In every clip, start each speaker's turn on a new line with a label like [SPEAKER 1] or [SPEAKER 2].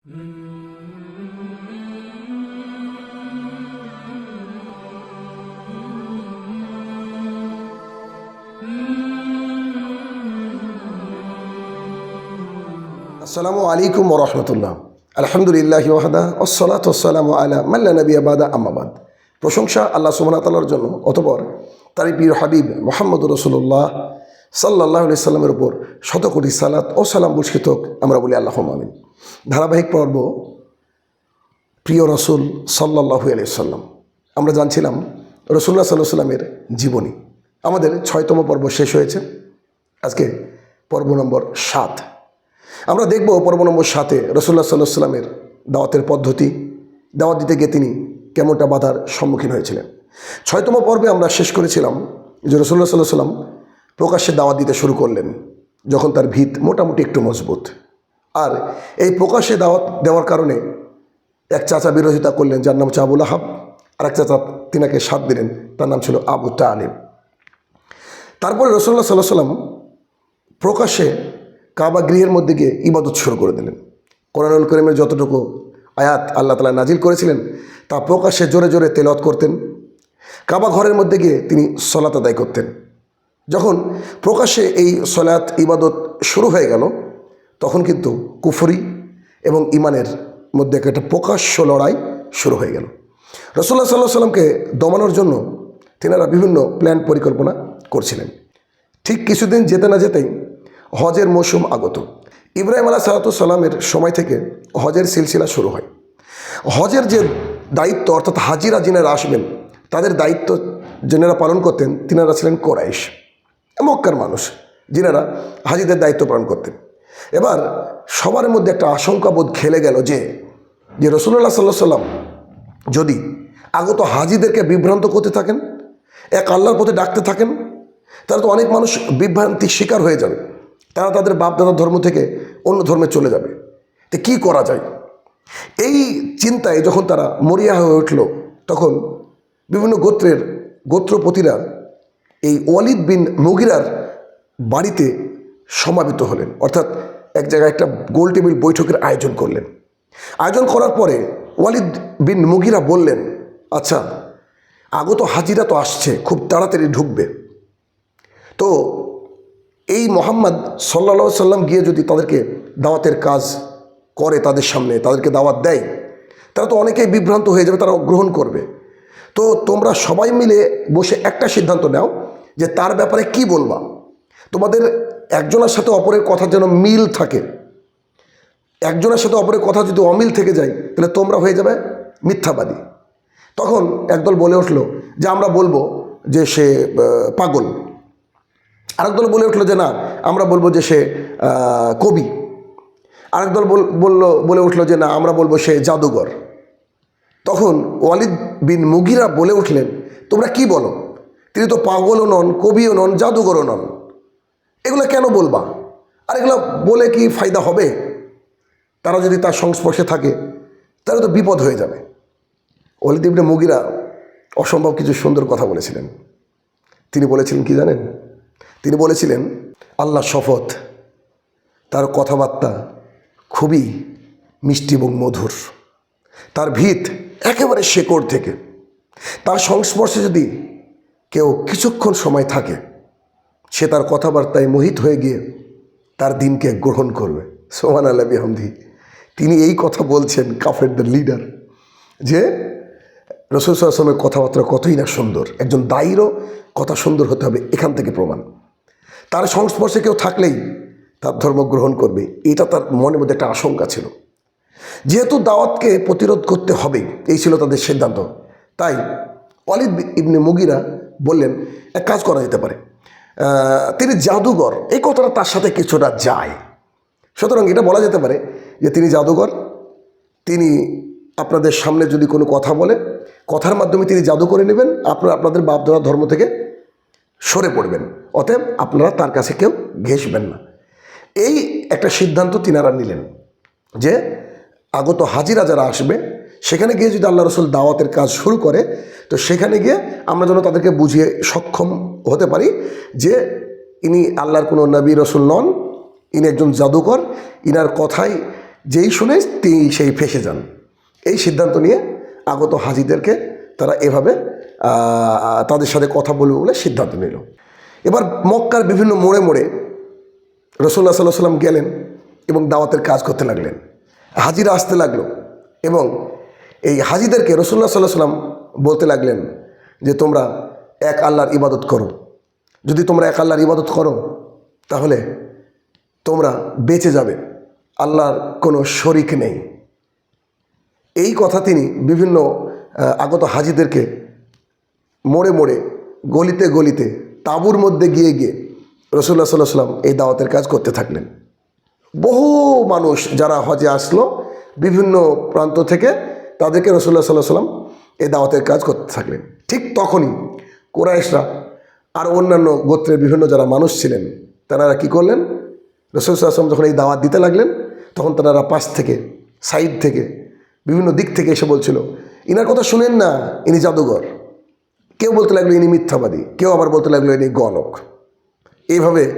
[SPEAKER 1] আসসালামু আলাইকুম রহমতুল্লাহ আলহামদুলিল্লাহ ওয়াহাদা ওসলাত ওসালাম আলা মাল্লা নবী আবাদা আম্মাবাদ প্রশংসা আল্লাহ সুমনাতালার জন্য, অতপর তারই প্রিয় হাবিব মোহাম্মদ রসুল্লাহ সাল্লাহ সাল্লামের উপর শত কোটি সালাত ও সালাম বর্ষিত আমরা বলি আল্লাহ আমিন। ধারাবাহিক পর্ব প্রিয় রসুল সাল্লাহ সাল্লাম আমরা জানছিলাম রসুল্লাহ সাল্লাহ সাল্লামের জীবনী। আমাদের ছয়তম পর্ব শেষ হয়েছে। আজকে পর্ব নম্বর সাত। আমরা দেখব পর্ব নম্বর সাতে রসুল্লাহ সাল্লাহ সাল্লামের দাওয়াতের পদ্ধতি, দাওয়াত দিতে গিয়ে তিনি কেমনটা বাধার সম্মুখীন হয়েছিলেন। ছয়তম পর্বে আমরা শেষ করেছিলাম যে রসুল্লাহ সাল্লাহ সাল্লাম প্রকাশ্যে দাওয়াত দিতে শুরু করলেন, যখন তার ভিত মোটামুটি একটু মজবুত। আর এই প্রকাশ্যে দাওয়াত দেওয়ার কারণে এক চাচা বিরোধিতা করলেন, যার নাম হচ্ছে আবুল আহাব, আর এক চাচা তিনাকে সাথ দিলেন, তার নাম ছিল আবু তালিম তারপরে রসুল্লাহ সাল্লাহ সাল্লাম প্রকাশ্যে কাবা গৃহের মধ্যে গিয়ে ইবাদত শুরু করে দিলেন। কোরআনুল করিমের যতটুকু আয়াত আল্লাহ তালা নাজিল করেছিলেন, তা প্রকাশ্যে জোরে জোরে তেলত করতেন। কাবা ঘরের মধ্যে গিয়ে তিনি সলাত আদায় করতেন। যখন প্রকাশ্যে এই সলাত, ইবাদত শুরু হয়ে গেল তখন কিন্তু কুফরি এবং ইমানের মধ্যে একটা প্রকাশ্য লড়াই শুরু হয়ে গেল। রসুল্লাহ সাল্লাহ সাল্লামকে দমানোর জন্য তেনারা বিভিন্ন প্ল্যান পরিকল্পনা করছিলেন। ঠিক কিছুদিন যেতে না যেতেই হজের মৌসুম আগত। ইব্রাহিম আলাহ সালাতামের সময় থেকে হজের সিলসিলা শুরু হয়। হজের যে দায়িত্ব, অর্থাৎ হাজিরা যিনারা আসবেন, তাদের দায়িত্ব যিনারা পালন করতেন, তিনারা ছিলেন কোরাইশ, মক্কার মানুষ, যিনারা হাজিদের দায়িত্ব পালন করতেন। এবার সবার মধ্যে একটা আশঙ্কাবোধ খেলে গেল যে যে রসুল্লাহ সাল্লাহ সাল্লাম যদি আগত হাজিদেরকে বিভ্রান্ত করতে থাকেন, এক আল্লাহর পথে ডাকতে থাকেন, তাহলে তো অনেক মানুষ বিভ্রান্তির শিকার হয়ে যাবে। তারা তাদের বাপদাদার ধর্ম থেকে অন্য ধর্মে চলে যাবে। তো কী করা যায়? এই চিন্তায় যখন তারা মরিয়া হয়ে উঠল, তখন বিভিন্ন গোত্রের গোত্রপতিরা এই ওয়ালিদ বিন মুগিরার বাড়িতে সমাবেত হলেন। অর্থাৎ এক জায়গায় একটা গোল টেবিল বৈঠকের আয়োজন করলেন। আয়োজন করার পরে ওয়ালিদ বিন মুগিরা বললেন আচ্ছা আগত হাজিরা তো আসছে, খুব তাড়াতাড়ি ঢুকবে। তো এই মোহাম্মদ সাল্লা সাল্লাম গিয়ে যদি তাদেরকে দাওয়াতের কাজ করে তাদের সামনে, তাদেরকে দাওয়াত দেয় তারা তো অনেকেই বিভ্রান্ত হয়ে যাবে তারা গ্রহণ করবে। তো তোমরা সবাই মিলে বসে একটা সিদ্ধান্ত নাও যে তার ব্যাপারে কি বলবা? তোমাদের একজনের সাথে অপরের কথা যেন মিল থাকে। একজনের সাথে অপরের কথা যদি অমিল থেকে যায়, তাহলে তোমরা হয়ে যাবে মিথ্যাবাদী। তখন একদল বলে উঠল যে, আমরা বলব যে সে পাগল। আরেক দল বলে উঠল যে, না, আমরা বলব যে সে কবি। আরেক দল বল- বলল, বলে উঠল যে, না, আমরা বলব সে জাদুঘর। তখন ওয়ালিদ বিন মুগিরা বলে উঠলেন, তোমরা কি বলো? তিনি তো পাগলও নন, কবিও নন, জাদুঘরও নন। এগুলো কেন বলবা? আর এগুলো বলে কি ফায়দা হবে? তারা যদি তার সংস্পর্শে থাকে, তাহলে তো বিপদ হয়ে যাবে। ইবনে মুগিরা অসম্ভব কিছু সুন্দর কথা বলেছিলেন। তিনি বলেছিলেন কি জানেন? তিনি বলেছিলেন, আল্লাহ শপথ, তার কথাবার্তা খুবই মিষ্টি এবং মধুর। তার ভিত একেবারে শেকড় থেকে। তার সংস্পর্শে যদি কেউ কিছুক্ষণ সময় থাকে সে তার কথাবার্তায় মোহিত হয়ে গিয়ে তার দিনকে গ্রহণ করবে। সোহান আল্লাহ বিহামদি। তিনি এই কথা বলছেন কাফের দ্য লিডার যে, রসুল আসলামের কথাবার্তা কতই না সুন্দর। একজন দায়ীরও কথা সুন্দর হতে হবে, এখান থেকে প্রমাণ। তার সংস্পর্শে কেউ থাকলেই তার ধর্ম গ্রহণ করবে। এটা তার মনের মধ্যে একটা আশঙ্কা ছিল। যেহেতু দাওয়াতকে প্রতিরোধ করতে হবে, এই ছিল তাদের সিদ্ধান্ত। তাই ওয়ালিদ ইবনে মুগিরা বললেন, এক কাজ করা যেতে পারে। তিনি জাদুঘর। এই কথাটা তার সাথে কিছুটা যায়। সুতরাং এটা বলা যেতে পারে যে তিনি জাদুঘর, তিনি আপনাদের সামনে যদি কোনো কথা বলে, কথার মাধ্যমে তিনি জাদু করে নেবেন, আপনারা আপনাদের বাপদাদা ধর্ম থেকে সরে পড়বেন। অতএব আপনারা তার কাছে কেউ ঘেসবেন না। এই একটা সিদ্ধান্ত তিনারা নিলেন যে আগত হাজিরা যারা আসবে, সেখানে গিয়ে যদি আল্লাহ রসুল দাওয়াতের কাজ শুরু করে তো সেখানে গিয়ে আমরা যেন তাদেরকে বুঝিয়ে সক্ষম হতে পারি যে ইনি আল্লাহর কোনো নবী রসুল নন, ইনি একজন জাদুকর, ইনার কথাই যেই শুনে তিনি সেই ফেসে যান। এই সিদ্ধান্ত নিয়ে আগত হাজিদেরকে তারা এভাবে তাদের সাথে কথা বলবে বলে সিদ্ধান্ত নিল। এবার মক্কার বিভিন্ন মোড়ে মোড়ে রসুল্লাহ সাল্লাহ সাল্লাম গেলেন এবং দাওয়াতের কাজ করতে লাগলেন। হাজিরা আসতে লাগল এবং এই হাজিদেরকে রসুল্লাহ সাল্লাহ সাল্লাম বলতে লাগলেন যে তোমরা এক আল্লাহর ইবাদত করো। যদি তোমরা এক আল্লাহর ইবাদত করো, তাহলে তোমরা বেঁচে যাবে। আল্লাহর কোনো শরিক নেই। এই কথা তিনি বিভিন্ন আগত হাজিদেরকে মোড়ে মোড়ে, গলিতে গলিতে, তাঁবুর মধ্যে গিয়ে গিয়ে রসুল্লাহ সাল্লাহ সাল্লাম এই দাওয়াতের কাজ করতে থাকলেন। বহু মানুষ যারা হজে আসলো, বিভিন্ন প্রান্ত থেকে তাদেরকে রসুল্লাহ সাল্লাহ সাল্লাম এই দাওয়াতের কাজ করতে থাকলেন। ঠিক তখনই কোরাইশরা আর অন্যান্য গোত্রের বিভিন্ন যারা মানুষ ছিলেন, তারা কি করলেন? রসুল সাল্লাম যখন এই দাওয়াত দিতে লাগলেন, তখন তারা পাশ থেকে, সাইড থেকে, বিভিন্ন দিক থেকে এসে বলছিল, ইনার কথা শুনেন না, ইনি জাদুঘর। কেউ বলতে লাগল, ইনি মিথ্যাবাদী। কেউ আবার বলতে লাগল, ইনি গণক। এইভাবে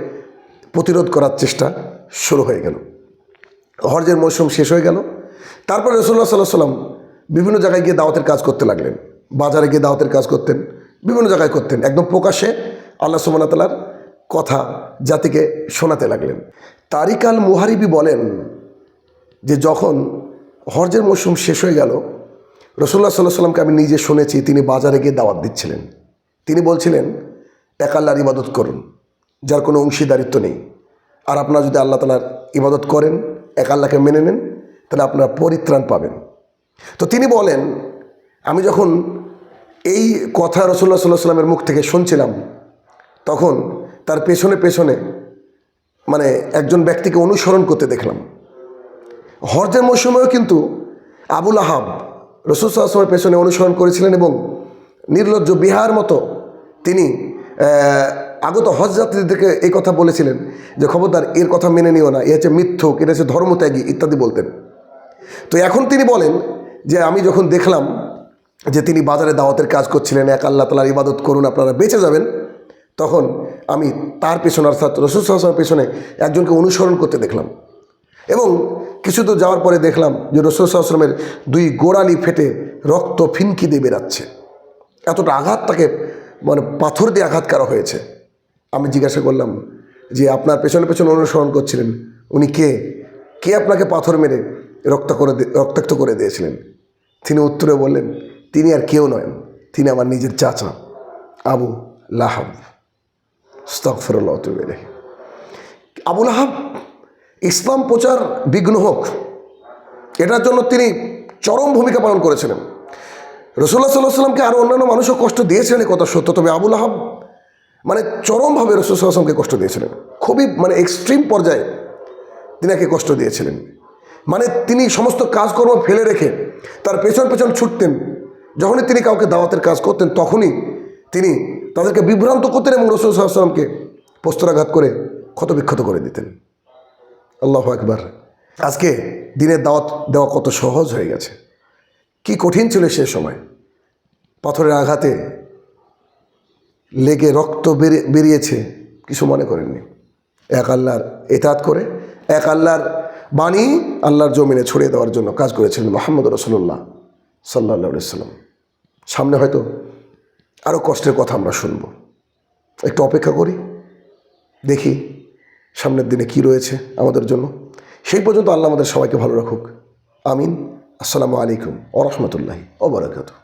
[SPEAKER 1] প্রতিরোধ করার চেষ্টা শুরু হয়ে গেল। হরজের মৌসুম শেষ হয়ে গেল। তারপরে রসুল্লাহ সাল্লাহ সাল্লাম বিভিন্ন জায়গায় গিয়ে দাওয়াতের কাজ করতে লাগলেন। বাজারে গিয়ে দাওয়াতের কাজ করতেন। বিভিন্ন জায়গায় করতেন। একদম প্রকাশ্যে আল্লাহ সুবাহ তালার কথা জাতিকে শোনাতে লাগলেন। তারিকাল মুহারিবি বলেন যে যখন হরজের মৌসুম শেষ হয়ে গেল রসুল্লাহ সাল্লাহ সাল্লামকে আমি নিজে শুনেছি, তিনি বাজারে গিয়ে দাওয়াত দিচ্ছিলেন। তিনি বলছিলেন, এক আল্লাহর ইবাদত করুন, যার কোনো অংশীদারিত্ব নেই। আর আপনারা যদি আল্লাহ তালার ইবাদত করেন, এক আল্লাহকে মেনে নেন, তাহলে আপনারা পরিত্রাণ পাবেন। তো তিনি বলেন, আমি যখন এই কথা রসুল্লাহ সাল্লাহ সাল্লামের মুখ থেকে শুনছিলাম, তখন তার পেছনে পেছনে মানে একজন ব্যক্তিকে অনুসরণ করতে দেখলাম। হরজের মৌসুমেও কিন্তু আবুল আহাব রসুল সাল্লামের পেছনে অনুসরণ করেছিলেন এবং নির্লজ্জ বিহার মতো তিনি আগত হজ যাত্রীদেরকে এই কথা বলেছিলেন যে, খবরদার, এর কথা মেনে নিও না। এ হচ্ছে মিথ্যুক, এটা হচ্ছে ধর্মত্যাগী, ইত্যাদি বলতেন। তো এখন তিনি বলেন যে আমি যখন দেখলাম যে তিনি বাজারে দাওয়াতের কাজ করছিলেন, এক আল্লাহ তালার ইবাদত করুন, আপনারা বেঁচে যাবেন, তখন আমি তার পেছনে, অর্থাৎ রসুল সাল্লামের পেছনে একজনকে অনুসরণ করতে দেখলাম। এবং কিছু দূর যাওয়ার পরে দেখলাম যে রসুল সাল্লামের দুই গোড়ালি ফেটে রক্ত ফিনকি দিয়ে বেরাচ্ছে এতটা আঘাত তাকে মানে পাথর দিয়ে আঘাত করা হয়েছে। আমি জিজ্ঞাসা করলাম যে, আপনার পেছনে পেছনে অনুসরণ করছিলেন, উনি কে? কে আপনাকে পাথর মেরে রক্ত করে রক্তাক্ত করে দিয়েছিলেন? তিনি উত্তরে বললেন, তিনি আর কেউ নয়, তিনি আমার নিজের চাচা, আবু লাহাব। স্তফরুল্লাহ আবুল আহাব ইসলাম প্রচার বিঘ্ন হোক, এটার জন্য তিনি চরম ভূমিকা পালন করেছিলেন। রসুল্লাহ সাল্লাহ সাল্লামকে আরও অন্যান্য মানুষও কষ্ট দিয়েছিলেন কথা সত্য, তবে আবুল আহাব মানে চরমভাবে রসুল সাল্লামকে কষ্ট দিয়েছিলেন। খুবই মানে এক্সট্রিম পর্যায়ে তিনাকে কষ্ট দিয়েছিলেন। মানে তিনি সমস্ত কাজকর্ম ফেলে রেখে তার পেছন পেছন ছুটতেন। যখনই তিনি কাউকে দাওয়াতের কাজ করতেন, তখনই তিনি তাদেরকে বিভ্রান্ত করতেন এবং রসুল সাল্লামকে পোস্তরাঘাত করে ক্ষতবিক্ষত করে দিতেন। আল্লাহ একবার আজকে দিনের দাওয়াত দেওয়া কত সহজ হয়ে গেছে। কি কঠিন ছিল সে সময়। পাথরের আঘাতে লেগে রক্ত বেরিয়ে বেরিয়েছে, কিছু মনে করেননি। এক আল্লাহর এতাত করে, এক আল্লাহর বাণী আল্লাহর জমিনে ছড়িয়ে দেওয়ার জন্য কাজ করেছিলেন মোহাম্মদ রসুল্লাহ সাল্লাহ সাল্লাম সামনে হয়তো আরও কষ্টের কথা আমরা শুনব। একটু অপেক্ষা করি, দেখি সামনের দিনে কি রয়েছে আমাদের জন্য। সেই পর্যন্ত আল্লাহ আমাদের সবাইকে ভালো রাখুক। আমিন। আসসালামু আলাইকুম ও রহমতুল্লাহি ওবরাকাতু